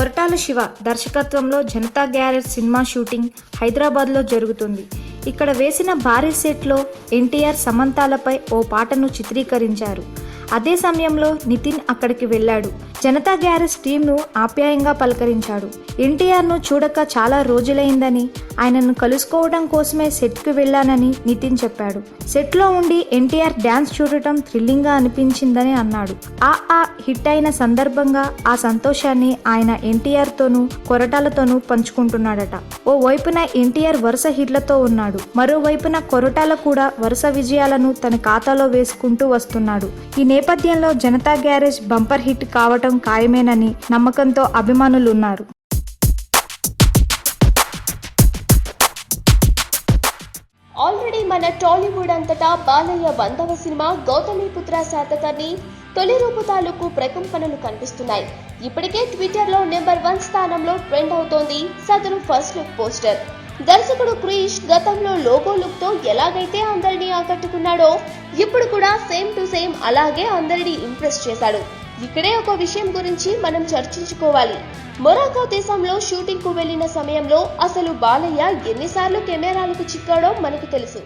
కొరటాల శివ దర్శకత్వంలో Janata garage cinema shooting హైదరాబాద్లో జరుగుతుంది. ఇక్కడ వేసిన భారీ సెట్లో ఎన్టీఆర్ సమంతాలపై ఓ పాటను చిత్రీకరించారు. అదే సమయంలో నితిన్ అక్కడికి వెళ్ళాడు. జనతా గ్యారేజ్ టీంను ఆప్యాయంగా పలకరించాడు. ఎన్టీఆర్ను చూడక చాలా రోజులైందని ఆయనను కలుసుకోవడం కోసమే సెట్కి వెళ్ళానని నితిన్ చెప్పాడు. సెట్లో ఉండి ఎన్టీఆర్ డ్యాన్స్ చూడటం థ్రిల్లింగ్గా అనిపించిందని అన్నాడు. ఆ ఆ హిట్ అయిన సందర్భంగా ఆ సంతోషాన్ని ఆయన ఎన్టీఆర్తోనూ కొరటాలతోనూ పంచుకుంటున్నాడట. ఓ వైపున ఎన్టీఆర్ వరుస హిట్లతో ఉన్నాడు. మరోవైపున కొరటాల కూడా వరుస విజయాలను తన ఖాతాలో వేసుకుంటూ వస్తున్నాడు. ఈ నేపథ్యంలో జనతా గ్యారేజ్ బంపర్ హిట్ కావటం ఖాయమేనని నమ్మకంతో అభిమానులున్నారు. ఆల్రెడీ మన టాలీవుడ్ అంతటా బాలయ్య వందవ సినిమా గౌతమిపుత్ర శాతకర్ణి తొలి రూపు తాలూకు ప్రకంపనలు కనిపిస్తున్నాయి. ఇప్పటికే ట్విట్టర్లో నెంబర్ వన్ స్థానంలో ట్రెండ్ అవుతోంది సదరు ఫస్ట్ లుక్ పోస్టర్. దర్శకుడు క్రీష్ గతంలో లోగో లుక్తో ఎలాగైతే అందరినీ ఆకట్టుకున్నాడో ఇప్పుడు కూడా సేమ్ టు సేమ్ అలాగే అందరినీ ఇంప్రెస్ చేశాడు. ఇక్కడే ఒక విషయం గురించి మనం చర్చించుకోవాలి. మొరాకో దేశంలో షూటింగ్కు వెళ్ళిన సమయంలో అసలు బాలయ్య ఎన్నిసార్లు కెమెరాలకు చిక్కాడో మనకు తెలుసు.